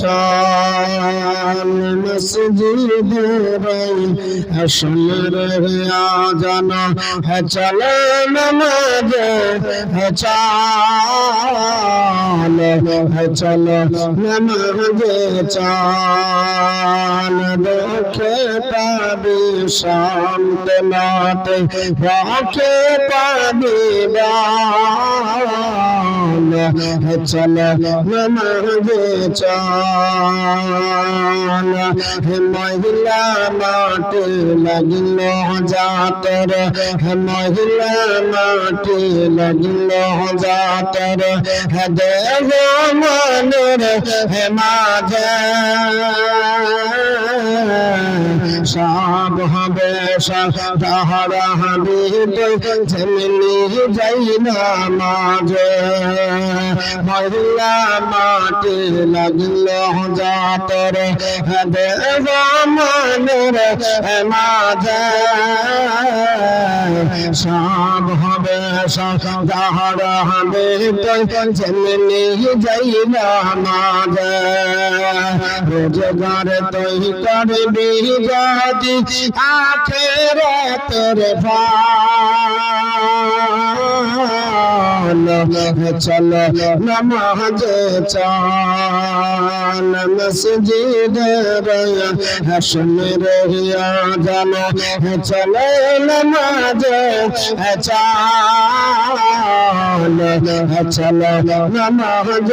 চল মসজিদে রই হাসনের আজান চল নামাজে চল চল নামাজে চল। দেখে পাবি শান্ত নাতে রাখে পাবি বান চল নামাজে চল মহিলা মাটি লাগিল যাতর মহিলা মাটি লাগিল যাতর দেহ মনের মাঝে। সব হবে সাহারা হাবিব ঝেমনি যাই না মাঝে। মহিলা মাটি লাগিল যাতর দেব মনের মাঝে। সব হবে সাহারা হাবিব ঝেমনি যাই না মাঝে। রোজগার তৈরি করবি যদি আখের তোর চল নমাজ চাল মসজিদ হসমের জান চল নমাজ চাল চল নমাজ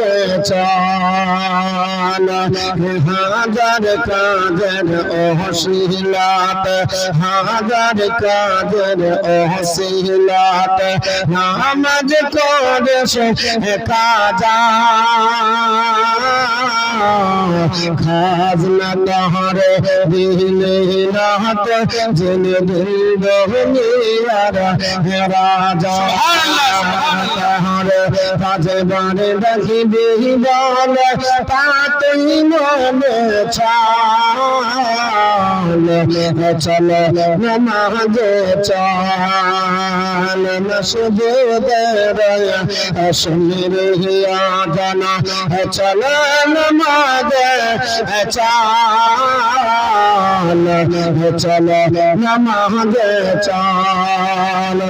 চাল হাজার কাজের অহশীলাত হাজার কাজের অহশীলাত নামাজ করে সে কাজা। খাজনা তাহারে দিলে নাহত জেনে দিল দহমিয়ার রাজা তাহারে কাজে বারে দেখিবি বলে তাতেই মনে চাল চল নমাজ চাল, মসজিদের শুনির হিয়া জানা চল নমাজ চাল চল নমাজ চাল।